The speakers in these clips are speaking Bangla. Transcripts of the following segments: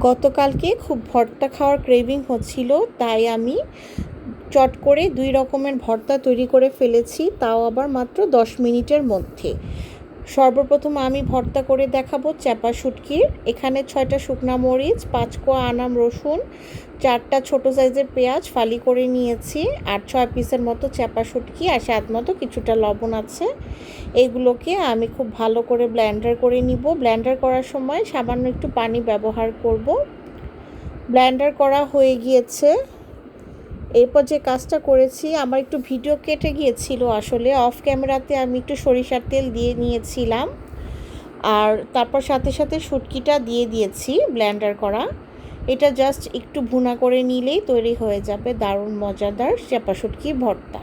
গতকালকে খুব ভর্তা খাওয়ার ক্রেভিং হচ্ছিল, তাই আমি চট করে দুই রকমের ভর্তা তৈরি করে ফেলেছি, তাও আবার মাত্র দশ মিনিটের মধ্যে। সর্বপ্রথম আমি ভর্তা করে দেখাবো চ্যাপা শুটকির এখানে ছয়টা শুকনা মরিচ, পাঁচ কোয়া আনাম রসুন, চারটা ছোট সাইজের পেঁয়াজ ফালি করে নিয়েছি, আর ছয় পিসের মতো চ্যাপা শুটকি, আর স্বাদ মতো কিছুটা লবণ আছে। এগুলোকে আমি খুব ভালো করে ব্ল্যান্ডার করে নিব। ব্ল্যান্ডার করার সময় সামান্য একটু পানি ব্যবহার করব। ব্ল্যান্ডার করা হয়ে গিয়েছে। এরপর যে কাজটা করেছি, আমার একটু ভিডিও কেটে গিয়েছিল আসলে। অফ ক্যামেরাতে আমি একটু সরিষার তেল দিয়ে নিয়েছিলাম। আর তারপর সাথে সাথে শুটকিটা দিয়ে দিয়েছি ব্ল্যান্ডার করা। এটা জাস্ট একটু ভুনা করে নিলেই তৈরি হয়ে যাবে দারুণ মজাদার চেপা শুটকি ভর্তা।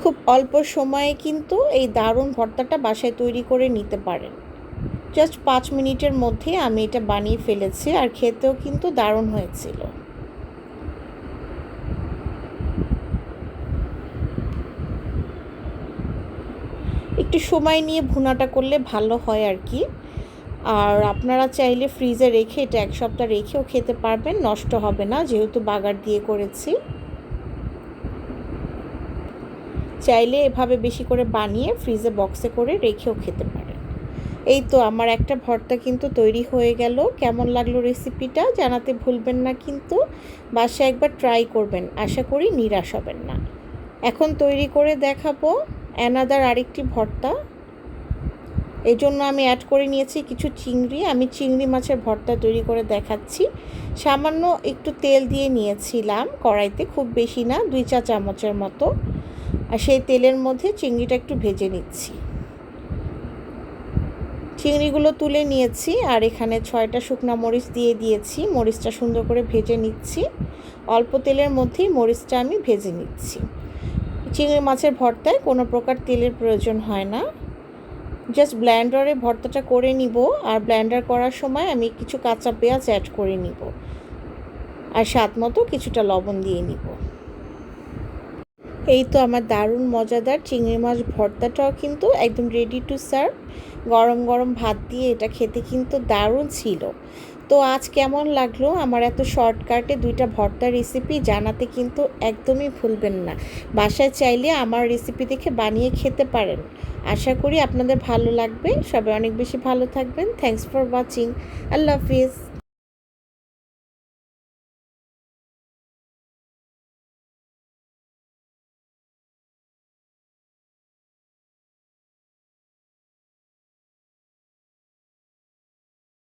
খুব অল্প সময়ে কিন্তু এই দারুণ ভর্তাটা বাসায় তৈরি করে নিতে পারেন। জাস্ট পাঁচ মিনিটের মধ্যে আমি এটা বানিয়ে ফেলেছি আর খেতেও কিন্তু দারুণ হয়েছিল। একটু সময় নিয়ে ভুনাটা করলে ভালো হয় আর কি। আর আপনারা চাইলে ফ্রিজে রেখে এটা এক সপ্তাহ রেখেও খেতে পারবেন, নষ্ট হবে না, যেহেতু বাগার দিয়ে করেছি। চাইলে এভাবে বেশি করে বানিয়ে ফ্রিজে বক্সে করে রেখেও খেতে পারেন। এই তো আমার একটা ভর্তা কিন্তু তৈরি হয়ে গেল। কেমন লাগল রেসিপিটা জানাতে ভুলবেন না কিন্তু। বাসায় একবার ট্রাই করবেন, আশা করি নিরাশ হবেন না। এখন তৈরি করে দেখাবো অ্যানাদার আরেকটি ভর্তা। এই জন্য আমি অ্যাড করে নিয়েছি কিছু চিংড়ি। আমি চিংড়ি মাছের ভর্তা তৈরি করে দেখাচ্ছি। সামান্য একটু তেল দিয়ে নিয়েছিলাম কড়াইতে, খুব বেশি না, দুই চা চামচের মতো। আর সেই তেলের মধ্যে চিংড়িটা একটু ভেজে নিচ্ছি। চিংড়িগুলো তুলে নিয়েছি আর এখানে ছয়টা শুকনা মরিচ দিয়ে দিয়েছি। মরিচটা সুন্দর করে ভেজে নিচ্ছি। অল্প তেলের মধ্যেই মরিচটা আমি ভেজে নিচ্ছি। চিংড়ি মাছের ভর্তায় কোনো প্রকার তেলের প্রয়োজন হয় না। জাস্ট ব্ল্যান্ডারে ভর্তাটা করে নিব আর ব্ল্যান্ডার করার সময় আমি কিছু কাঁচা পেঁয়াজ অ্যাড করে নিব। আর স্বাদ মতো কিছুটা লবণ দিয়ে নিব। এই তো আমার দারুণ মজাদার চিংড়ি মাছ ভর্তাটাও কিন্তু একদম রেডি টু সার্ভ গরম গরম ভাত দিয়ে এটা খেতে কিন্তু দারুণ ছিল। তো আজ কেমন লাগল? আমার এত শর্টকাটে দুইটা ভর্তা রেসিপি জানাতে কিন্তু একদমই ভুলবেন না। বাসায় চাইলে আমার রেসিপি দেখে বানিয়ে খেতে পারেন। আশা করি আপনাদের ভালো লাগবে। সবাই অনেক বেশি ভালো থাকবেন। থ্যাংকস ফর ওয়াচিং আল্লাহ হাফিজ।